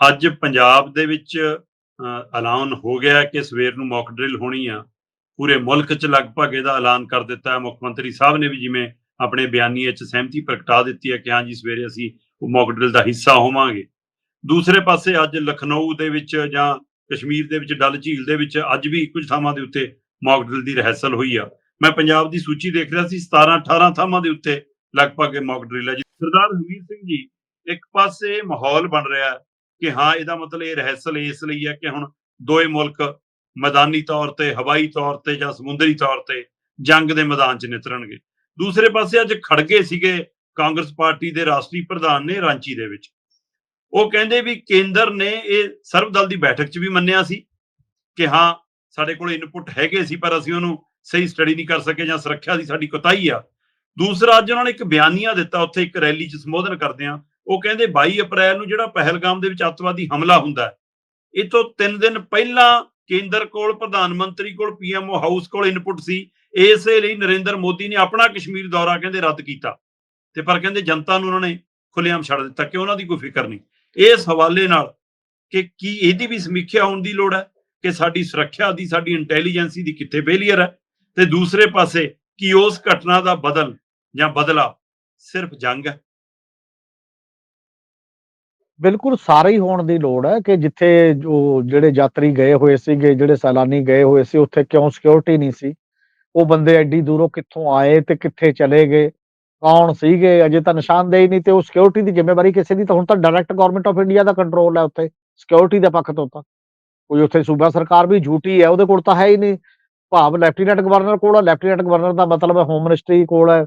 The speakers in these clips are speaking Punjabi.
ਅੱਜ ਪੰਜਾਬ ਦੇ ਵਿੱਚ ਐਲਾਨ ਹੋ ਗਿਆ ਕਿ ਸਵੇਰ ਨੂੰ ਮੌਕ ਡਰਿਲ ਹੋਣੀ ਆ। ਪੂਰੇ ਮੁਲਕ 'ਚ ਲਗਭਗ ਇਹਦਾ ਐਲਾਨ ਕਰ ਦਿੱਤਾ ਹੈ। ਮੁੱਖ ਮੰਤਰੀ ਸਾਹਿਬ ਨੇ ਵੀ ਜਿਵੇਂ ਆਪਣੇ ਬਿਆਨੀਏ 'ਚ ਸਹਿਮਤੀ ਪ੍ਰਗਟਾ ਦਿੱਤੀ ਹੈ ਕਿ ਹਾਂ ਜੀ, ਸਵੇਰੇ ਅਸੀਂ ਉਹ ਮੌਕ ਡਰਿਲ ਦਾ ਹਿੱਸਾ ਹੋਵਾਂਗੇ। ਦੂਸਰੇ ਪਾਸੇ ਅੱਜ ਲਖਨਊ ਦੇ ਵਿੱਚ ਜਾਂ ਕਸ਼ਮੀਰ ਦੇ ਵਿੱਚ, ਡਲ ਝੀਲ ਦੇ ਵਿੱਚ ਅੱਜ ਵੀ ਕੁਝ ਥਾਵਾਂ ਦੇ ਉੱਤੇ ਮੌਕ ਡਰਿਲ ਦੀ ਰਿਹਰਸਲ ਹੋਈ ਆ। ਮੈਂ ਪੰਜਾਬ ਦੀ ਸੂਚੀ ਦੇਖ ਰਿਹਾ ਸੀ 17 18 ਥਾਵਾਂ ਦੇ ਉੱਤੇ ਲਗਭਗ ਇਹ ਮੌਕ ਡਰਿਲ ਹੈ। ਜੀ ਸਰਦਾਰ ਹਮੀਰ ਸਿੰਘ ਜੀ, ਇੱਕ ਪਾਸੇ ਮਾਹੌਲ ਬਣ ਰਿਹਾ ਹੈ। ਕਿ ਹਾਂ, ਇਹਦਾ ਮਤਲਬ ਇਹ ਰਹਿਸਲ ਇਸ ਲਈ ਹੈ ਕਿ ਹੁਣ ਦੋਏ ਮੁਲਕ ਮੈਦਾਨੀ ਤੌਰ ਤੇ, ਹਵਾਈ ਤੌਰ ਤੇ ਜਾਂ ਸਮੁੰਦਰੀ ਤੌਰ ਤੇ ਜੰਗ ਦੇ ਮੈਦਾਨ 'ਚ ਨਿਤਰਨਗੇ। ਦੂਸਰੇ ਪਾਸੇ ਅੱਜ ਖੜਗੇ ਸੀਗੇ ਕਾਂਗਰਸ ਪਾਰਟੀ ਦੇ ਰਾਸ਼ਟਰੀ ਪ੍ਰਧਾਨ ਨੇ ਰਾਂਚੀ ਦੇ ਵਿੱਚ। ਉਹ ਕਹਿੰਦੇ ਵੀ ਕੇਂਦਰ ਨੇ ਇਹ ਸਰਬਦਲ ਦੀ ਬੈਠਕ 'ਚ ਵੀ ਮੰਨਿਆ ਸੀ ਕਿ ਹਾਂ, ਸਾਡੇ ਕੋਲ ਇਨਪੁਟ ਹੈਗੇ ਸੀ, ਪਰ ਅਸੀਂ ਉਹਨੂੰ ਸਹੀ ਸਟੱਡੀ ਨਹੀਂ ਕਰ ਸਕੇ ਜਾਂ ਸੁਰੱਖਿਆ ਦੀ ਸਾਡੀ ਕੋਤਾਹੀ ਆ। ਦੂਸਰਾ, ਅੱਜ ਉਹਨਾਂ ਨੇ ਇੱਕ ਬਿਆਨੀਆ ਦਿੱਤਾ, ਉੱਥੇ ਇੱਕ ਰੈਲੀ 'ਚ ਸੰਬੋਧਨ ਕਰਦਿਆਂ ਉਹ ਕਹਿੰਦੇ 22 ਅਪ੍ਰੈਲ ਨੂੰ ਜਿਹੜਾ ਪਹਿਲਗਾਮ ਦੇ ਵਿੱਚ ਅੱਤਵਾਦੀ ਹਮਲਾ ਹੁੰਦਾ ਇਹ ਤੋਂ 3 ਦਿਨ ਪਹਿਲਾਂ ਕੇਂਦਰ ਕੋਲ, ਪ੍ਰਧਾਨ ਮੰਤਰੀ ਕੋਲ ਪੀਐਮਓ ਹਾਊਸ ਕੋਲ ਇਨਪੁਟ ਸੀ। ਇਸੇ ਲਈ ਨਰਿੰਦਰ ਮੋਦੀ ਨੇ ਆਪਣਾ ਕਸ਼ਮੀਰ ਦੌਰਾ ਕਹਿੰਦੇ ਰੱਦ ਕੀਤਾ। ਤੇ ਪਰ ਕਹਿੰਦੇ ਜਨਤਾ ਨੂੰ ਉਹਨਾਂ ਨੇ ਖੁੱਲੇਆਮ ਛੱਡ ਦਿੱਤਾ, ਕਿ ਉਹਨਾਂ ਦੀ ਕੋਈ ਫਿਕਰ ਨਹੀਂ। ਇਸ ਹਵਾਲੇ ਨਾਲ ਕਿ ਕੀ ਇਹਦੀ ਵੀ ਸਮੀਖਿਆ ਹੋਣ ਦੀ ਲੋੜ ਹੈ, ਕਿ ਸਾਡੀ ਸੁਰੱਖਿਆ ਦੀ, ਸਾਡੀ ਇੰਟੈਲੀਜੈਂਸੀ ਦੀ ਕਿੱਥੇ ਫੇਲੀਅਰ ਹੈ, ਤੇ ਦੂਸਰੇ ਪਾਸੇ ਕਿ ਉਸ ਘਟਨਾ ਦਾ ਬਦਲ ਜਾਂ ਬਦਲਾ ਸਿਰਫ ਜੰਗ ਹੈ। ਬਿਲਕੁਲ ਸਾਰੇ ਹੀ ਹੋਣ ਦੀ ਲੋੜ ਹੈ ਕਿ ਜਿੱਥੇ ਜੋ ਜਿਹੜੇ ਯਾਤਰੀ ਗਏ ਹੋਏ ਸੀਗੇ, ਜਿਹੜੇ ਸੈਲਾਨੀ ਗਏ ਹੋਏ ਸੀ, ਉੱਥੇ ਕਿਉਂ ਸਿਕਿਉਰਿਟੀ ਨਹੀਂ ਸੀ? ਉਹ ਬੰਦੇ ਐਡੀ ਦੂਰੋਂ ਕਿੱਥੋਂ ਆਏ ਤੇ ਕਿੱਥੇ ਚਲੇ ਗਏ? ਕੌਣ ਸੀਗੇ? ਅਜੇ ਤਾਂ ਨਿਸ਼ਾਨਦੇਹੀ ਨਹੀਂ ਤੇ ਉਹ ਸਿਕਿਉਰਿਟੀ ਦੀ ਜ਼ਿੰਮੇਵਾਰੀ ਕਿਸੇ ਦੀ ਤਾਂ ਹੁਣ ਤਾਂ ਡਾਇਰੈਕਟ ਗਵਰਨਮੈਂਟ ਆਫ ਇੰਡੀਆ ਦਾ ਕੰਟਰੋਲ ਹੈ ਉੱਥੇ ਸਿਕਿਉਰਿਟੀ ਦੇ ਪੱਖ ਤੋਂ ਤਾਂ। ਕੋਈ ਉੱਥੇ ਸੂਬਾ ਸਰਕਾਰ ਵੀ ਝੂਠੀ ਹੈ, ਉਹਦੇ ਕੋਲ ਤਾਂ ਹੈ ਹੀ ਨਹੀਂ। ਭਾਵ ਲੈਫਟੀਨੈਂਟ ਗਵਰਨਰ ਕੋਲ ਹੈ, ਲੈਫਟੀਨੈਂਟ ਗਵਰਨਰ ਦਾ ਮਤਲਬ ਹੈ ਹੋਮ ਮਿਨਿਸਟਰੀ ਕੋਲ ਹੈ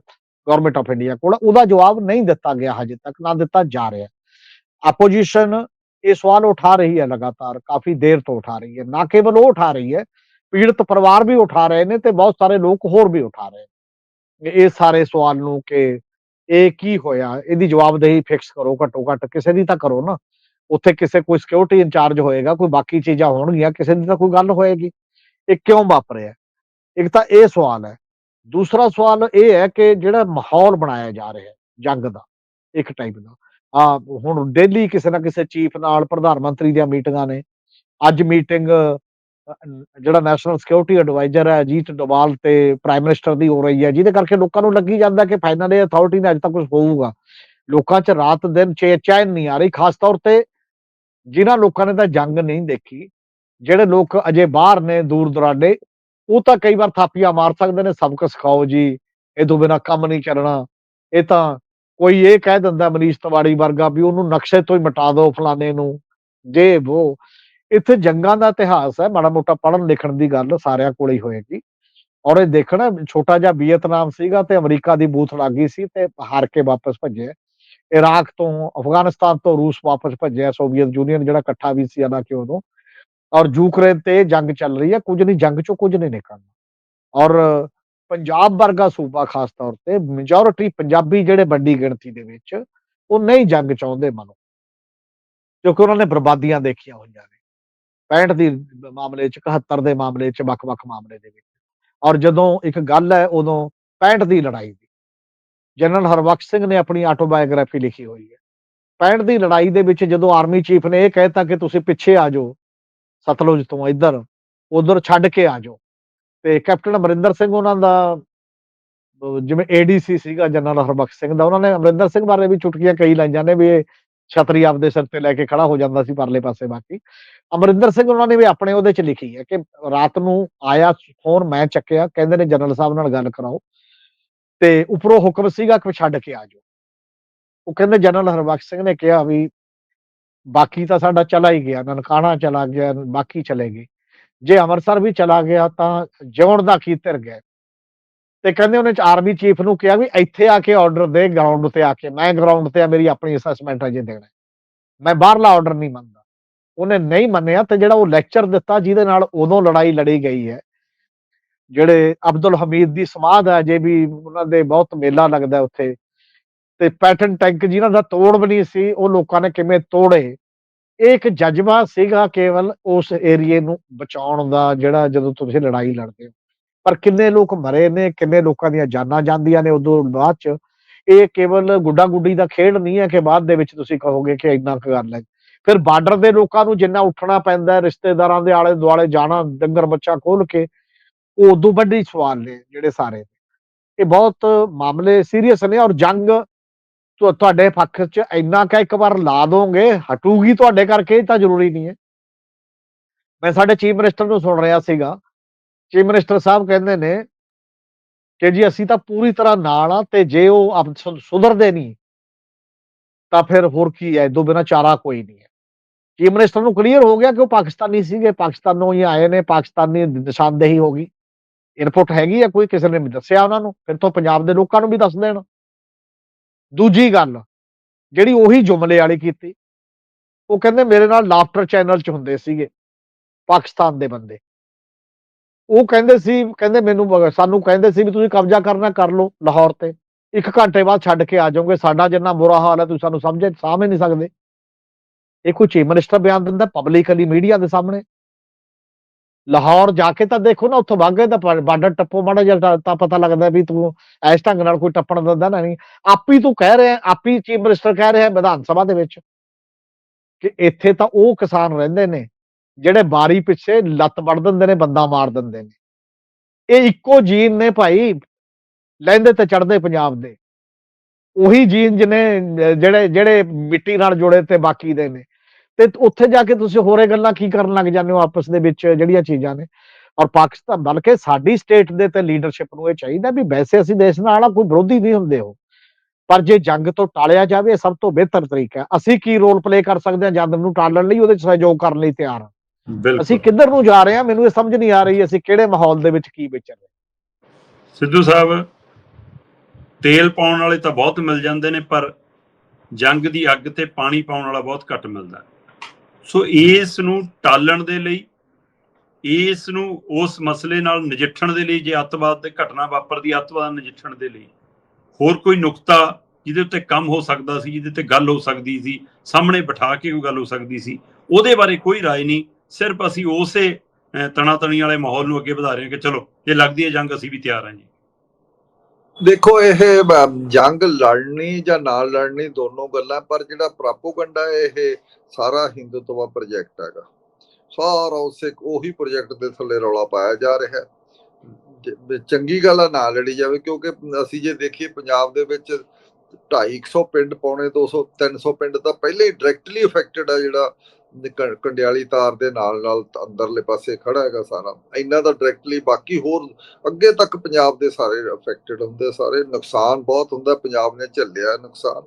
ਗਵਰਨਮੈਂਟ ਆਫ ਇੰਡੀਆ ਕੋਲ ਉਹਦਾ ਜਵਾਬ ਨਹੀਂ ਦਿੱਤਾ ਗਿਆ ਹਜੇ ਤੱਕ, ਨਾ ਦਿੱਤਾ ਜਾ ਰਿਹਾ। ਆਪੋਜੀਸ਼ਨ ਇਹ ਸਵਾਲ ਉਠਾ ਰਹੀ ਹੈ ਲਗਾਤਾਰ, ਕਾਫੀ ਦੇਰ ਤੋਂ ਉਠਾ ਰਹੀ ਹੈ। ਨਾ ਕੇਵਲ ਉਹ ਉਠਾ ਰਹੀ ਹੈ, ਪੀੜਤ ਪਰਿਵਾਰ ਵੀ ਉਠਾ ਰਹੇ ਨੇ ਤੇ ਬਹੁਤ ਸਾਰੇ ਲੋਕ ਹੋਰ ਵੀ ਉਠਾ ਰਹੇ ਨੇ। ਇਹ ਸਾਰੇ ਸਵਾਲ ਨੂੰ ਕਿ ਇਹ ਕੀ ਹੋਇਆ, ਇਹਦੀ ਜਵਾਬਦੇਹੀ ਫਿਕਸ ਕਰੋ, ਘੱਟੋ ਘੱਟ ਕਿਸੇ ਦੀ ਤਾਂ ਕਰੋ ਨਾ। ਉੱਥੇ ਕਿਸੇ ਕੋਈ ਸਿਕਿਉਰਿਟੀ ਇੰਚਾਰਜ ਹੋਏਗਾ, ਕੋਈ ਬਾਕੀ ਚੀਜ਼ਾਂ ਹੋਣਗੀਆਂ, ਕਿਸੇ ਦੀ ਤਾਂ ਕੋਈ ਗੱਲ ਹੋਏਗੀ। ਇਹ ਕਿਉਂ ਵਾਪਰਿਆ ਇੱਕ ਤਾਂ ਇਹ ਸਵਾਲ ਹੈ। ਦੂਸਰਾ ਸਵਾਲ ਇਹ ਹੈ ਕਿ ਜਿਹੜਾ ਮਾਹੌਲ ਬਣਾਇਆ ਜਾ ਰਿਹਾ ਹੈ ਜੰਗ ਦਾ, ਇੱਕ ਟਾਈਪ ਦਾ। ਆ, ਹੁਣ ਡੇਲੀ ਕਿਸੇ ਨਾ ਕਿਸੇ ਚੀਫ ਨਾਲ ਪ੍ਰਧਾਨ ਮੰਤਰੀ ਦੀਆਂ ਮੀਟਿੰਗਾਂ ਨੇ। ਅੱਜ ਮੀਟਿੰਗ ਜਿਹੜਾ ਨੈਸ਼ਨਲ ਸਿਕਿਉਰਿਟੀ ਐਡਵਾਈਜ਼ਰ ਹੈ ਅਜੀਤ ਡੋਵਾਲ ਤੇ ਪ੍ਰਾਈਮ ਮਿਨਿਸਟਰ ਦੀ ਹੋ ਰਹੀ ਹੈ, ਜਿਹਦੇ ਕਰਕੇ ਲੋਕਾਂ ਨੂੰ ਲੱਗੀ ਜਾਂਦਾ ਕਿ ਫਾਈਨਲ ਅਥਾਰਟੀ ਨੇ ਅੱਜ ਤੱਕ ਕੁਝ ਹੋਊਗਾ। ਲੋਕਾਂ 'ਚ ਰਾਤ ਦਿਨ ਚੇ ਚੈਨ ਨਹੀਂ ਆ ਰਹੀ, ਖਾਸ ਤੌਰ ਤੇ ਜਿਨ੍ਹਾਂ ਲੋਕਾਂ ਨੇ ਤਾਂ ਜੰਗ ਨਹੀਂ ਦੇਖੀ, ਜਿਹੜੇ ਲੋਕ ਅਜੇ ਬਾਹਰ ਨੇ ਦੂਰ ਦੁਰਾਡੇ, ਉਹ ਤਾਂ ਕਈ ਵਾਰ ਥਾਪੀਆਂ ਮਾਰ ਸਕਦੇ ਨੇ, ਸਬਕ ਸਿਖਾਓ ਜੀ, ਇਹ ਤੋਂ ਬਿਨਾ ਕੰਮ ਨਹੀਂ ਚੱਲਣਾ। ਇਹ ਤਾਂ ਕੋਈ ਇਹ ਕਹਿ ਦਿੰਦਾ ਮਨੀਸ਼ ਤਿਵਾੜੀ ਵਰਗਾ ਵੀ ਉਹਨੂੰ ਨਕਸ਼ੇ ਤੋਂ ਹੀ ਮਿਟਾ ਦਿਓ ਫਲਾਣੇ ਨੂੰ, ਜੇ ਉਹ ਇੱਥੇ ਜੰਗਾਂ ਦਾ ਇਤਿਹਾਸ ਹੈ, ਮਾੜਾ ਮੋਟਾ ਪੜ੍ਹਨ ਲਿਖਣ ਦੀ ਗੱਲ ਸਾਰਿਆਂ ਕੋਲ ਹੀ ਹੋਏਗੀ। ਔਰ ਇਹ ਦੇਖਣਾ, ਛੋਟਾ ਜਿਹਾ ਵੀਅਤਨਾਮ ਸੀਗਾ ਤੇ ਅਮਰੀਕਾ ਦੀ ਬੂਥ ਲੱਗੀ ਸੀ ਤੇ ਹਾਰ ਕੇ ਵਾਪਸ ਭੱਜੇ ਇਰਾਕ ਤੋਂ, ਅਫਗਾਨਿਸਤਾਨ ਤੋਂ ਰੂਸ ਵਾਪਸ ਭੱਜਿਆ, ਸੋਵੀਅਤ ਯੂਨੀਅਨ ਜਿਹੜਾ ਇਕੱਠਾ ਵੀ ਸੀ ਹਾਲਾਂਕਿ ਉਦੋਂ। ਔਰ ਯੂਕਰੇਨ ਤੇ ਜੰਗ ਚੱਲ ਰਹੀ ਹੈ, ਕੁਝ ਨਹੀਂ, ਜੰਗ ਚੋਂ ਕੁਝ ਨਹੀਂ ਨਿਕਲਣਾ। ਔਰ ਪੰਜਾਬ ਵਰਗਾ ਸੂਬਾ ਖਾਸ ਤੌਰ ਤੇ ਮੈਜੋਰਿਟੀ ਪੰਜਾਬੀ ਜਿਹੜੇ ਵੱਡੀ ਗਿਣਤੀ ਦੇ ਵਿੱਚ, ਉਹ ਨਹੀਂ ਜੰਗ ਚਾਹੁੰਦੇ ਮਨੋਂ। ਕਿਉਂਕਿ ਉਹਨਾਂ ਨੇ ਬਰਬਾਦੀਆਂ ਦੇਖੀਆਂ ਹੋਈਆਂ ਨੇ। 65 ਦੀ ਮਾਮਲੇ ਚ 71 ਦੇ ਮਾਮਲੇ ਚ, ਵੱਖ-ਵੱਖ ਮਾਮਲੇ ਦੇ ਵਿੱਚ। ਔਰ ਜਦੋਂ ਇੱਕ ਗੱਲ ਹੈ, ਉਦੋਂ 65 ਦੀ ਲੜਾਈ ਦੀ। ਜਨਰਲ ਹਰਬਖਸ਼ ਸਿੰਘ ਨੇ ਆਪਣੀ ਆਟੋਬਾਇਓਗ੍ਰਾਫੀ ਲਿਖੀ ਹੋਈ ਹੈ। 65 ਦੀ ਲੜਾਈ ਦੇ ਵਿੱਚ ਜਦੋਂ ਆਰਮੀ ਚੀਫ ਨੇ ਇਹ ਕਹਿਤਾ ਕਿ ਤੁਸੀਂ ਪਿੱਛੇ ਆ ਜਾਓ, ਸਤਲੁਜ ਤੋਂ ਇੱਧਰ, ਉਧਰ ਛੱਡ ਕੇ ਆ ਜਾਓ। ਤੇ ਕੈਪਟਨ ਅਮਰਿੰਦਰ ਸਿੰਘ ਉਹਨਾਂ ਦਾ, ਅਹ ਜਿਵੇਂ ਏਡੀਸੀ ਸੀਗਾ ਜਨਰਲ ਹਰਬਖਸ਼ ਸਿੰਘ ਦਾ, ਉਹਨਾਂ ਨੇ ਅਮਰਿੰਦਰ ਸਿੰਘ ਬਾਰੇ ਵੀ ਚੁਟਕੀਆਂ ਕਈ ਲਾਈਆਂ ਨੇ ਵੀ ਇਹ ਛਤਰੀ ਆਪਦੇ ਸਿਰ ਤੇ ਲੈ ਕੇ ਖੜਾ ਹੋ ਜਾਂਦਾ ਸੀ ਪਰਲੇ ਪਾਸੇ ਬਾਕੀ। ਅਮਰਿੰਦਰ ਸਿੰਘ ਉਹਨਾਂ ਨੇ ਵੀ ਆਪਣੇ ਉਹਦੇ ਚ ਲਿਖੀ ਹੈ ਕਿ ਰਾਤ ਨੂੰ ਆਇਆ, ਫੋਨ ਮੈਂ ਚੱਕਿਆ, ਕਹਿੰਦੇ ਨੇ ਜਨਰਲ ਸਾਹਿਬ ਨਾਲ ਗੱਲ ਕਰਾਓ। ਤੇ ਉਪਰੋਂ ਹੁਕਮ ਸੀਗਾ ਕਿ ਛੱਡ ਕੇ ਆ ਜਾਓ। ਉਹ ਕਹਿੰਦੇ ਜਨਰਲ ਹਰਬਖਸ਼ ਸਿੰਘ ਨੇ ਕਿਹਾ ਵੀ ਬਾਕੀ ਤਾਂ ਸਾਡਾ ਚਲਾ ਹੀ ਗਿਆ, ਨਨਕਾਣਾ ਚਲਾ ਗਿਆ, ਬਾਕੀ ਚਲੇ ਗਏ। ਜੇ ਅੰਮ੍ਰਿਤਸਰ ਵੀ ਚਲਾ ਗਿਆ ਤਾਂ ਜਿਉਣ ਦਾ ਕੀ ਧਿਰ ਗਿਆ ਤੇ ਕਹਿੰਦੇ ਉਹਨੇ ਆਰਮੀ ਚੀਫ ਨੂੰ ਕਿਹਾ ਵੀ ਇੱਥੇ ਆ ਕੇ ਆਰਡਰ ਦੇ ਗਰਾਊਂਡ ਤੇ ਆ ਕੇ। ਮੈਂ ਗਰਾਊਂਡ ਤੇ ਆ, ਮੇਰੀ ਆਪਣੀ ਅਸੈਸਮੈਂਟ ਅਜੇ ਦੇਣਾ। ਮੈਂ ਬਾਹਰਲਾ ਆਰਡਰ ਨਹੀਂ ਮੰਨਦਾ। ਉਹਨੇ ਨਹੀਂ ਮੰਨਿਆ ਤੇ ਜਿਹੜਾ ਉਹ ਲੈਕਚਰ ਦਿੱਤਾ ਜਿਹਦੇ ਨਾਲ ਉਦੋਂ ਲੜਾਈ ਲੜੀ ਗਈ ਹੈ। ਜਿਹੜੇ ਅਬਦੁਲ ਹਮੀਦ ਦੀ ਸਮਾਧ ਹੈ, ਜੇ ਵੀ ਉਹਨਾਂ ਦੇ ਬਹੁਤ ਮੇਲਾ ਲੱਗਦਾ ਉੱਥੇ। ਤੇ ਪੈਟਰਨ ਟੈਂਕ ਜਿਹਨਾਂ ਦਾ ਤੋੜ ਵੀ ਨਹੀਂ ਸੀ, ਉਹ ਲੋਕਾਂ ਨੇ ਕਿਵੇਂ ਤੋੜੇ? ਇਹ ਇੱਕ ਜਜ਼ਬਾ ਸੀਗਾ ਕੇਵਲ ਉਸ ਏਰੀਏ ਨੂੰ ਬਚਾਉਣ ਦਾ, ਜਿਹੜਾ ਜਦੋਂ ਤੁਸੀਂ ਲੜਾਈ ਲੜਦੇ ਹੋ। ਪਰ ਕਿੰਨੇ ਲੋਕ ਮਰੇ ਨੇ, ਕਿੰਨੇ ਲੋਕਾਂ ਦੀਆਂ ਜਾਨਾਂ ਜਾਂਦੀਆਂ ਨੇ ਉਦੋਂ ਬਾਅਦ ਚ। ਇਹ ਕੇਵਲ ਗੁੱਡਾ ਗੁੱਡੀ ਦਾ ਖੇਡ ਨਹੀਂ ਹੈ ਕਿ ਬਾਅਦ ਦੇ ਵਿੱਚ ਤੁਸੀਂ ਕਹੋਗੇ ਕਿ ਇੰਨਾ ਕੁ ਗੱਲ ਹੈ ਫਿਰ ਬਾਰਡਰ ਦੇ ਲੋਕਾਂ ਨੂੰ ਜਿੰਨਾ ਉੱਠਣਾ ਪੈਂਦਾ, ਰਿਸ਼ਤੇਦਾਰਾਂ ਦੇ ਆਲੇ ਦੁਆਲੇ ਜਾਣਾ, ਡੰਗਰ ਬੱਚਾ ਖੋਲ ਕੇ, ਉਹ ਉਦੋਂ ਵੱਡੀ ਸਵਾਲ ਨੇ ਜਿਹੜੇ ਸਾਰੇ। ਇਹ ਬਹੁਤ ਮਾਮਲੇ ਸੀਰੀਅਸ ਨੇ ਔਰ ਜੰਗ ਤੁਹਾਡੇ ਪੱਖ 'ਚ ਇੰਨਾ ਕਿ ਇੱਕ ਵਾਰ ਲਾ ਦੋਗੇ, ਹਟੂਗੀ ਤੁਹਾਡੇ ਕਰਕੇ ਇਹ ਤਾਂ ਜ਼ਰੂਰੀ ਨਹੀਂ ਹੈ। ਮੈਂ ਸਾਡੇ ਚੀਫ ਮਿਨਿਸਟਰ ਨੂੰ ਸੁਣ ਰਿਹਾ ਸੀਗਾ। ਚੀਫ ਮਿਨਿਸਟਰ ਸਾਹਿਬ ਕਹਿੰਦੇ ਨੇ ਕਿ ਜੀ ਅਸੀਂ ਤਾਂ ਪੂਰੀ ਤਰ੍ਹਾਂ ਨਾਲ ਆ ਤੇ ਜੇ ਉਹ ਆਪ ਸੁਧਰਦੇ ਨਹੀਂ, ਤਾਂ ਫਿਰ ਹੋਰ ਕੀ ਹੈ? ਦੋ ਬਿਨਾ ਚਾਰਾ ਕੋਈ ਨਹੀਂ ਹੈ। ਚੀਫ ਮਿਨਿਸਟਰ ਨੂੰ ਕਲੀਅਰ ਹੋ ਗਿਆ ਕਿ ਉਹ ਪਾਕਿਸਤਾਨੀ ਸੀਗੇ। ਪਾਕਿਸਤਾਨੋਂ ਹੀ ਆਏ ਨੇ, ਪਾਕਿਸਤਾਨੀ ਨਿਸ਼ਾਨਦੇਹੀ ਹੋ ਗਈ। ਇਨਪੁਟ ਹੈਗੀ ਆ, ਕੋਈ ਕਿਸੇ ਨੇ ਵੀ ਦੱਸਿਆ ਉਹਨਾਂ ਨੂੰ, ਫਿਰ ਤੋਂ ਪੰਜਾਬ ਦੇ ਲੋਕਾਂ ਨੂੰ ਵੀ ਦੱਸ ਦੇਣ। ਦੂਜੀ ਗੱਲ, ਜਿਹੜੀ ਉਹੀ ਜੁਮਲੇ ਵਾਲੀ ਕੀਤੀ, ਉਹ ਕਹਿੰਦੇ ਮੇਰੇ ਨਾਲ ਲਾਫਟਰ ਚੈਨਲ 'ਚ ਹੁੰਦੇ ਸੀਗੇ, ਪਾਕਿਸਤਾਨ ਦੇ ਬੰਦੇ। ਉਹ ਕਹਿੰਦੇ ਸੀ, ਕਹਿੰਦੇ ਮੈਨੂੰ ਸਾਨੂੰ ਕਹਿੰਦੇ ਸੀ ਵੀ ਤੁਸੀਂ ਕਬਜ਼ਾ ਕਰਨਾ ਕਰ ਲਓ ਲਾਹੌਰ ਤੇ। ਇੱਕ ਘੰਟੇ ਬਾਅਦ ਛੱਡ ਕੇ ਆ ਜਾਓਗੇ, ਸਾਡਾ ਜਿੰਨਾ ਬੁਰਾ ਹਾਲ ਹੈ, ਤੁਸੀਂ ਸਾਨੂੰ ਸਮਝੇ ਸਾਹਮਣੇ ਨਹੀਂ ਸਕਦੇ। ਇਹ ਕੋਈ ਚੀਫ ਮਿਨਿਸਟਰ ਬਿਆਨ ਦਿੰਦਾ ਪਬਲਿਕਲੀ ਮੀਡੀਆ ਦੇ ਸਾਹਮਣੇ। ਲਾਹੌਰ ਜਾ ਕੇ ਤਾਂ ਦੇਖੋ ਨਾ, ਉੱਥੋਂ ਵਾਗੇ ਤਾਂ ਬਾਰਡਰ ਟੱਪੋ ਮਾੜਾ ਜਿਹਾ ਤਾਂ- ਪਤਾ ਲੱਗਦਾ ਵੀ ਤੂੰ ਐਸ ਢੰਗ ਨਾਲ ਕੋਈ ਟੱਪਣ ਦਿੰਦਾ ਨਾ ਨਹੀਂ। ਆਪੀ ਤੂੰ ਕਹਿ ਰਿਹਾ, ਆਪੀ ਚੀਫ ਮਿਨਿਸਟਰ ਕਹਿ ਰਿਹਾ ਵਿਧਾਨ ਸਭਾ ਦੇ ਵਿੱਚ ਕਿ ਇੱਥੇ ਤਾਂ ਉਹ ਕਿਸਾਨ ਰਹਿੰਦੇ ਨੇ, ਜਿਹੜੇ ਬਾਰੀ ਪਿੱਛੇ ਲੱਤ ਵੜ ਦਿੰਦੇ ਨੇ, ਬੰਦਾ ਮਾਰ ਦਿੰਦੇ ਨੇ। ਇਹ ਇੱਕੋ ਜੀਨ ਨੇ ਭਾਈ, ਲਹਿੰਦੇ ਤੇ ਚੜਦੇ ਪੰਜਾਬ ਦੇ। ਉਹੀ ਜੀਨ ਜਿਹਨੇ ਜਿਹੜੇ ਜਿਹੜੇ ਮਿੱਟੀ ਨਾਲ ਜੁੜੇ ਤੇ ਬਾਕੀ ਦੇ ਨੇ। ਤੇ ਉੱਥੇ ਜਾ ਕੇ ਤੁਸੀਂ ਹੋਰੇ ਗੱਲਾਂ ਕੀ ਕਰਨ ਲੱਗ ਜਾਂਦੇ ਹੋ ਆਪਸ ਦੇ ਵਿੱਚ ਜਿਹੜੀਆਂ ਚੀਜ਼ਾਂ ਨੇ? ਔਰ ਪਾਕਿਸਤਾਨ ਬਲਕਿ ਸਾਡੀ ਸਟੇਟ ਦੇ ਤੇ ਲੀਡਰਸ਼ਿਪ ਨੂੰ ਇਹ ਚਾਹੀਦਾ ਵੀ ਵੈਸੇ ਅਸੀਂ ਦੇਸ਼ ਨਾਲ ਕੋਈ ਵਿਰੋਧੀ ਨਹੀਂ ਹੁੰਦੇ ਹੋ ਪਰ ਜੇ ਜੰਗ ਤੋਂ ਟਾਲਿਆ ਜਾਵੇ ਸਭ ਤੋਂ ਬਿਹਤਰ ਤਰੀਕਾ ਹੈ। ਅਸੀਂ ਕੀ ਰੋਲ ਪਲੇ ਕਰ ਸਕਦੇ ਹਾਂ ਜੰਗ ਨੂੰ ਟਾਲਣ ਲਈ ਉਹਦੇ ਚ ਸਹਿਯੋਗ ਕਰਨ ਲਈ ਤਿਆਰ ਹਾਂ? ਅਸੀਂ ਕਿੱਧਰ ਨੂੰ ਜਾ ਰਹੇ ਹਾਂ? ਮੈਨੂੰ ਇਹ ਸਮਝ ਨਹੀਂ ਆ ਰਹੀ ਅਸੀਂ ਕਿਹੜੇ ਮਾਹੌਲ ਦੇ ਵਿੱਚ ਕੀ ਵਿਚਰ ਰਹੇ। ਸਿੱਧੂ ਸਾਹਿਬ ਤੇਲ ਪਾਉਣ ਵਾਲੇ ਤਾਂ ਬਹੁਤ ਮਿਲ ਜਾਂਦੇ ਨੇ ਪਰ ਜੰਗ ਦੀ ਅੱਗ ਤੇ ਪਾਣੀ ਪਾਉਣ ਵਾਲਾ ਬਹੁਤ ਘੱਟ ਮਿਲਦਾ। ਹੈ। ਸੋ ਇਸ ਨੂੰ ਟਾਲਣ ਦੇ ਲਈ ਇਸ ਨੂੰ ਉਸ ਮਸਲੇ ਨਾਲ ਨਜਿੱਠਣ ਦੇ ਲਈ ਜੇ ਅੱਤਵਾਦ ਦੇ ਘਟਨਾ ਵਾਪਰਦੀ ਅੱਤਵਾਦ ਨਜਿੱਠਣ ਦੇ ਲਈ ਹੋਰ ਕੋਈ ਨੁਕਤਾ ਜਿਹਦੇ ਉੱਤੇ ਕੰਮ ਹੋ ਸਕਦਾ ਸੀ ਜਿਹਦੇ ਤੇ ਗੱਲ ਹੋ ਸਕਦੀ ਸੀ ਸਾਹਮਣੇ ਬਿਠਾ ਕੇ ਕੋਈ ਗੱਲ ਹੋ ਸਕਦੀ ਸੀ ਉਹਦੇ ਬਾਰੇ ਕੋਈ ਰਾਏ ਨਹੀਂ ਸਿਰਫ ਅਸੀਂ ਉਸੇ ਅਹ, ਤਣਾਤਣੀ ਵਾਲੇ ਮਾਹੌਲ ਨੂੰ ਅੱਗੇ ਵਧਾ ਰਹੇ ਹਾਂ ਕਿ ਚਲੋ ਜੇ ਲੱਗਦੀ ਹੈ ਜੰਗ ਅਸੀਂ ਵੀ ਤਿਆਰ ਹਾਂ ਜੀ। ਦੇਖੋ, ਇਹ ਜੰਗ ਲੜਨੀ ਜਾਂ ਨਾ ਲੜਨੀ ਦੋਨੋਂ ਗੱਲਾਂ, ਪਰ ਜਿਹੜਾ ਪ੍ਰਾਪੋਗੰਡਾ ਇਹ ਸਾਰਾ ਹਿੰਦੂਤਵਾ ਪ੍ਰੋਜੈਕਟ ਹੈਗਾ। ਸਾਰਾ ਉਸੇ, ਉਹੀ ਪ੍ਰੋਜੈਕਟ ਦੇ ਥੱਲੇ ਰੌਲਾ ਪਾਇਆ ਜਾ ਰਿਹਾ ਹੈ। ਚੰਗੀ ਗੱਲ ਆ, ਨਾ ਲੜੀ ਜਾਵੇ, ਕਿਉਂਕਿ ਅਸੀਂ ਜੇ ਦੇਖੀਏ, ਪੰਜਾਬ ਦੇ ਵਿੱਚ 250 ਪਿੰਡ ਪੌਣੇ 200 300 ਪਿੰਡ ਤਾਂ ਪਹਿਲੇ ਹੀ ਡਾਇਰੈਕਟਲੀ ਅਫੈਕਟਡ ਆ ਜਿਹੜਾ ਕੰਡਿਆਲੀ ਤਾਰ ਦੇ ਨਾਲ ਨਾਲ ਅੰਦਰਲੇ ਪਾਸੇ ਖੜਾ ਹੈਗਾ ਸਾਰਾ। ਇੰਨਾ ਤਾਂ ਡਾਇਰੈਕਟਲੀ ਬਾਕੀ ਹੋਰ ਅੱਗੇ ਤੱਕ ਪੰਜਾਬ ਦੇ ਸਾਰੇ ਅਫੈਕਟਡ ਹੁੰਦੇ, ਸਾਰੇ ਨੁਕਸਾਨ ਬਹੁਤ ਹੁੰਦਾ, ਪੰਜਾਬ ਨੇ ਝੱਲਿਆ ਨੁਕਸਾਨ।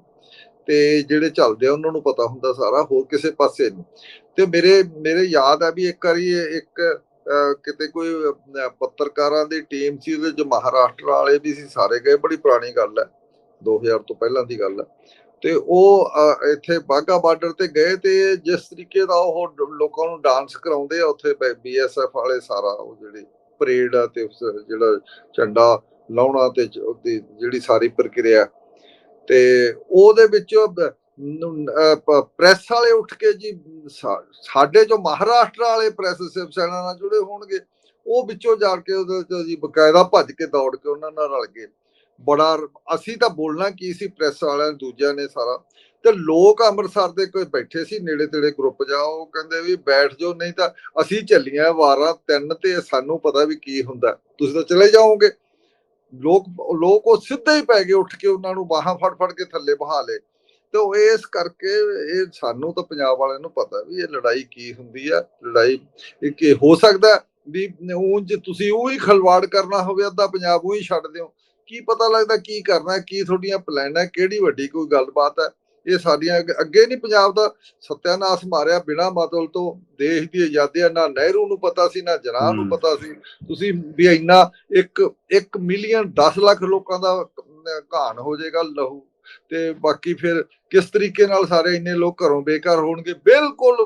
ਤੇ ਜਿਹੜੇ ਚੱਲਦੇ ਆ, ਉਹਨਾਂ ਨੂੰ ਪਤਾ ਹੁੰਦਾ ਸਾਰਾ, ਹੋਰ ਕਿਸੇ ਪਾਸੇ ਨਹੀਂ। ਤੇ ਮੇਰੇ ਮੇਰੇ ਯਾਦ ਆ ਵੀ ਇੱਕ ਵਾਰੀ ਇੱਕ ਕਿਤੇ ਕੋਈ ਪੱਤਰਕਾਰਾਂ ਦੀ ਟੀਮ ਸੀ, ਉਹਦੇ ਚ ਮਹਾਰਾਸ਼ਟਰ ਵਾਲੇ ਵੀ ਸੀ, ਸਾਰੇ ਗਏ, ਬੜੀ ਪੁਰਾਣੀ ਗੱਲ ਹੈ। 2000 ਤੋਂ ਪਹਿਲਾਂ ਦੀ ਗੱਲ ਹੈ। ਤੇ ਉਹ ਇੱਥੇ ਬਾਗਾ ਬਾਰਡਰ ਤੇ ਗਏ ਤੇ ਜਿਸ ਤਰੀਕੇ ਦਾ ਉਹ ਲੋਕਾਂ ਨੂੰ ਡਾਂਸ ਕਰਾਉਂਦੇ ਆ, ਉੱਥੇ ਬੀਐਸਐਫ ਵਾਲੇ ਸਾਰਾ ਉਹ ਜਿਹੜੀ ਪਰੇਡ ਆ ਤੇ ਉਸ ਜਿਹੜਾ ਝੰਡਾ ਲਾਉਣਾ ਤੇ ਉਹਦੀ ਜਿਹੜੀ ਸਾਰੀ ਪ੍ਰਕਿਰਿਆ। ਤੇ ਉਹਦੇ ਵਿੱਚ ਪ੍ਰੈਸ ਵਾਲੇ ਉੱਠ ਕੇ ਜੀ ਸਾਡੇ ਜੋ ਮਹਾਰਾਸ਼ਟਰ ਵਾਲੇ ਪ੍ਰੈਸ ਸਿਵ ਸੈਨਾ ਨਾਲ ਜੁੜੇ ਹੋਣਗੇ। ਉਹ ਵਿੱਚੋਂ ਜਾ ਕੇ ਉਹਦੇ ਜੀ ਬਕਾਇਦਾ ਭੱਜ ਕੇ ਦੌੜ ਕੇ ਉਹਨਾਂ ਨਾਲ ਰਲ ਗਏ। ਬੜਾ, ਅਸੀਂ ਤਾਂ ਬੋਲਣਾ ਕੀ ਸੀ ਪ੍ਰੈਸ ਵਾਲਿਆਂ ਨੇ, ਦੂਜਿਆਂ ਨੇ ਸਾਰਾ। ਤੇ ਲੋਕ ਅੰਮ੍ਰਿਤਸਰ ਦੇ ਕੋਈ ਬੈਠੇ ਸੀ ਨੇੜੇ ਤੇੜੇ ਗਰੁੱਪ ਜਾ, ਉਹ ਕਹਿੰਦੇ ਵੀ ਬੈਠ ਜਾਓ, ਨਹੀਂ ਤਾਂ ਅਸੀਂ ਚੱਲੀਆਂ ਵਾਰਾਂ ਤਿੰਨ ਤੇ ਸਾਨੂੰ ਪਤਾ ਵੀ ਕੀ ਹੁੰਦਾ। ਤੁਸੀਂ ਤਾਂ ਚਲੇ ਜਾਓਗੇ। ਲੋਕ ਲੋਕ ਉਹ ਸਿੱਧੇ ਹੀ ਪੈ ਗਏ, ਉੱਠ ਕੇ ਉਹਨਾਂ ਨੂੰ ਬਾਹਾਂ ਫੜ ਫੜ ਕੇ ਥੱਲੇ ਬਹਾ ਲਏ। ਤੇ ਉਹ ਇਸ ਕਰਕੇ ਇਹ ਸਾਨੂੰ ਤਾਂ ਪੰਜਾਬ ਵਾਲਿਆਂ ਨੂੰ ਪਤਾ ਵੀ ਇਹ ਲੜਾਈ ਕੀ ਹੁੰਦੀ ਆ, ਲੜਾਈ ਇਹ ਹੋ ਸਕਦਾ ਵੀ ਉਂਝ ਤੁਸੀਂ ਉਹੀ ਖਲਵਾੜ ਕਰਨਾ ਹੋਵੇ, ਅੱਧਾ ਪੰਜਾਬ ਉਹੀ ਛੱਡ ਦਿਓ। ਕੀ ਪਤਾ ਲੱਗਦਾ ਕੀ ਕਰਨਾ ਕੀ ਤੁਹਾਡੀਆਂ ਪਲਾਨ ਹੈ ਕਿਹੜੀ ਵੱਡੀ ਕੋਈ ਗੱਲਬਾਤ ਹੈ। ਇਹ ਸਾਡੀਆਂ ਅੱਗੇ- ਨਹੀਂ ਪੰਜਾਬ ਦਾ ਸਤਿਆਨਾਸ਼ ਮਾਰਿਆ ਬਿਨਾ ਮਤਲਬ ਤੋਂ ਦੇਸ਼ ਦੀ ਆਜ਼ਾਦੀ ਨਾ ਨਹਿਰੂ ਨੂੰ ਪਤਾ ਸੀ ਨਾ ਜਨਾਹ ਨੂੰ। ਪਤਾ ਸੀ। ਤੁਸੀਂ ਵੀ ਇੰਨਾ ਇੱਕ 1 ਮਿਲੀਅਨ 10 ਲੱਖ ਲੋਕਾਂ ਦਾ ਘਾਣ ਹੋ ਜਾਏਗਾ ਲਹੂ। ਤੇ ਬਾਕੀ ਫਿਰ ਕਿਸ ਤਰੀਕੇ ਨਾਲ ਸਾਰੇ ਇੰਨੇ ਲੋਕ ਘਰੋਂ ਬੇਘਰ ਹੋਣਗੇ ਬਿਲਕੁਲ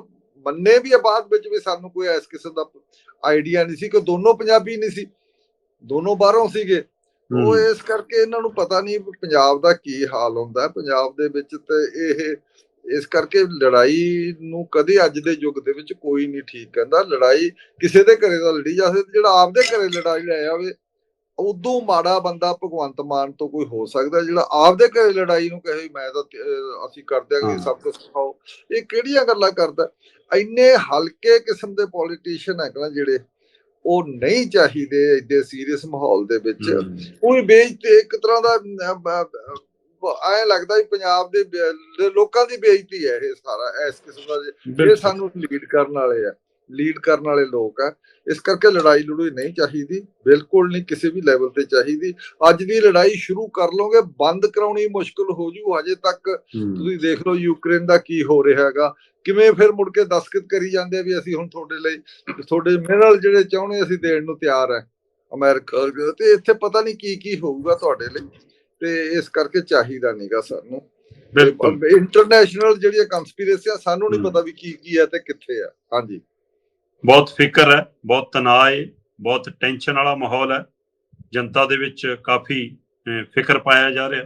ਮੰਨੇ ਵੀ ਆ ਬਾਅਦ ਵਿੱਚ ਵੀ ਸਾਨੂੰ ਕੋਈ ਇਸ ਕਿਸਮ ਦਾ ਆਈਡੀਆ ਨਹੀਂ ਸੀ ਕਿ ਦੋਨੋਂ ਪੰਜਾਬੀ ਨਹੀਂ ਸੀ। ਦੋਨੋਂ ਬਾਹਰੋਂ ਸੀਗੇ। ਉਹ ਇਸ ਕਰਕੇ ਇਹਨਾਂ ਨੂੰ ਪਤਾ ਨਹੀਂ ਪੰਜਾਬ ਦਾ ਕੀ ਹਾਲ ਹੁੰਦਾ ਹੈ। ਪੰਜਾਬ ਦੇ ਵਿੱਚ ਤੇ ਇਹ ਇਸ ਕਰਕੇ ਲੜਾਈ ਨੂੰ ਕਦੇ ਅੱਜ ਦੇ ਯੁੱਗ ਦੇ ਵਿੱਚ ਕੋਈ ਨਹੀਂ ਠੀਕ ਕਹਿੰਦਾ। ਲੜਾਈ ਕਿਸੇ ਦੇ ਘਰੇ ਦਾ ਲੜੀ ਜਾ ਸਕਦੀ ਜਿਹੜਾ ਆਪਦੇ ਘਰੇ ਲੜਾਈ ਲੈ ਆਵੇ ਉਦੋਂ ਮਾੜਾ ਬੰਦਾ ਭਗਵੰਤ ਮਾਨ ਤੋਂ ਕੋਈ ਹੋ ਸਕਦਾ ਜਿਹੜਾ ਆਪਦੇ ਘਰੇ ਲੜਾਈ ਨੂੰ ਕਹੇ ਮੈਂ ਤਾਂ ਅਸੀਂ ਕਰ ਦਿਆਂਗੇ। ਸਭ ਕੁਝ ਸਿਖਾਓ। ਇਹ ਕਿਹੜੀਆਂ ਗੱਲਾਂ ਕਰਦਾ? ਇੰਨੇ ਹਲਕੇ ਕਿਸਮ ਦੇ ਪੋਲੀਟੀਸ਼ੀਅਨ ਹੈ ਨਾ ਜਿਹੜੇ ਉਹ ਨਹੀਂ ਚਾਹੀਦੇ ਏਡੇ ਸੀਰੀਅਸ ਮਾਹੌਲ ਦੇ ਵਿੱਚ। ਉਹੀ ਬੇਇੱਜ਼ਤੀ ਇੱਕ ਤਰ੍ਹਾਂ ਦਾ ਐ ਲੱਗਦਾ ਵੀ ਪੰਜਾਬ ਦੇ ਲੋਕਾਂ ਦੀ ਬੇਇੱਜ਼ਤੀ ਹੈ ਇਹ ਸਾਰਾ ਇਸ ਕਿਸਮ ਦਾ ਇਹ। ਸਾਨੂੰ ਲੀਡ ਕਰਨ ਵਾਲੇ ਆ ਲੀਡ ਕਰਨ ਵਾਲੇ ਲੋਕ ਆ। ਇਸ ਕਰਕੇ ਲੜਾਈ ਲੜੂਈ ਨਹੀਂ ਚਾਹੀਦੀ ਬਿਲਕੁਲ ਨਹੀਂ ਕਿਸੇ ਵੀ ਲੈਵਲ ਤੇ ਚਾਹੀਦੀ। ਅੱਜ ਦੀ ਲੜਾਈ ਸ਼ੁਰੂ ਕਰ ਲੋਗੇ ਬੰਦ ਕਰਾਉਣੀ ਮੁਸ਼ਕਲ ਹੋ ਜੂ ਹਜੇ ਤੱਕ ਤੁਸੀਂ ਦੇਖ ਲਓ ਯੂਕਰੇਨ ਦਾ ਕੀ ਹੋ ਰਿਹਾ ਹੈਗਾ। ਕਿਵੇਂ ਫਿਰ ਮੁੜ ਕੇ ਦਸਖਤ ਕਰੀ ਜਾਂਦੇ ਆ ਵੀ ਅਸੀਂ ਹੁਣ ਤੁਹਾਡੇ ਲਈ ਤੁਹਾਡੇ ਮਿਨਰਲ ਜਿਹੜੇ ਚਾਹੁੰਦੇ ਅਸੀਂ ਦੇਣ ਨੂੰ ਤਿਆਰ ਹੈ ਅਮਰੀਕਾ ਤੇ ਇੱਥੇ ਪਤਾ ਨਹੀਂ ਕੀ ਕੀ ਹੋਊਗਾ ਤੁਹਾਡੇ ਲਈ। ਤੇ ਇਸ ਕਰਕੇ ਚਾਹੀਦਾ ਨਹੀਂਗਾ ਸਾਨੂੰ। ਬਿਲਕੁਲ। ਇੰਟਰਨੈਸ਼ਨਲ ਜਿਹੜੀਆਂ ਕਨਸਪੀਰੇਸੀਆਂ ਸਾਨੂੰ ਨਹੀਂ। ਪਤਾ ਵੀ ਕੀ ਕੀ ਹੈ ਤੇ ਕਿੱਥੇ ਆ। ਹਾਂਜੀ। ਬਹੁਤ ਫਿਕਰ ਹੈ ਬਹੁਤ ਤਣਾਅ ਹੈ ਬਹੁਤ ਟੈਨਸ਼ਨ ਵਾਲਾ ਮਾਹੌਲ ਹੈ। ਜਨਤਾ ਦੇ ਵਿੱਚ ਕਾਫੀ ਫਿਕਰ ਪਾਇਆ ਜਾ ਰਿਹਾ।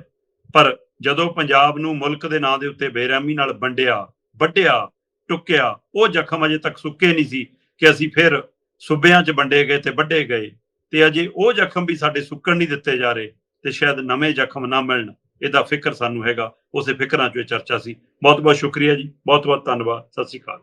ਪਰ ਜਦੋਂ ਪੰਜਾਬ ਨੂੰ ਮੁਲਕ ਦੇ ਨਾਂ ਦੇ ਉੱਤੇ ਬੇਰਹਿਮੀ ਨਾਲ ਵੰਡਿਆ ਵੱਢਿਆ, ਟੁੱਕਿਆ, ਉਹ ਜ਼ਖਮ ਅਜੇ ਤੱਕ ਸੁੱਕੇ ਨਹੀਂ ਸੀ ਕਿ ਅਸੀਂ ਫਿਰ ਸੂਬਿਆਂ 'ਚ ਵੰਡੇ ਗਏ ਤੇ ਵੱਢੇ ਗਏ ਤੇ ਅਜੇ ਉਹ ਜ਼ਖਮ ਵੀ ਸਾਡੇ ਸੁੱਕਣ ਨਹੀਂ ਦਿੱਤੇ ਜਾ ਰਹੇ ਤੇ ਸ਼ਾਇਦ ਨਵੇਂ ਜ਼ਖਮ ਨਾ ਮਿਲਣ, ਇਹਦਾ ਫਿਕਰ ਸਾਨੂੰ ਹੈਗਾ, ਉਸੇ ਫਿਕਰਾਂ 'ਚ ਇਹ ਚਰਚਾ ਸੀ। ਬਹੁਤ ਬਹੁਤ ਸ਼ੁਕਰੀਆ ਜੀ ਬਹੁਤ ਬਹੁਤ ਧੰਨਵਾਦ, ਸਤਿ ਸ਼੍ਰੀ ਅਕਾਲ।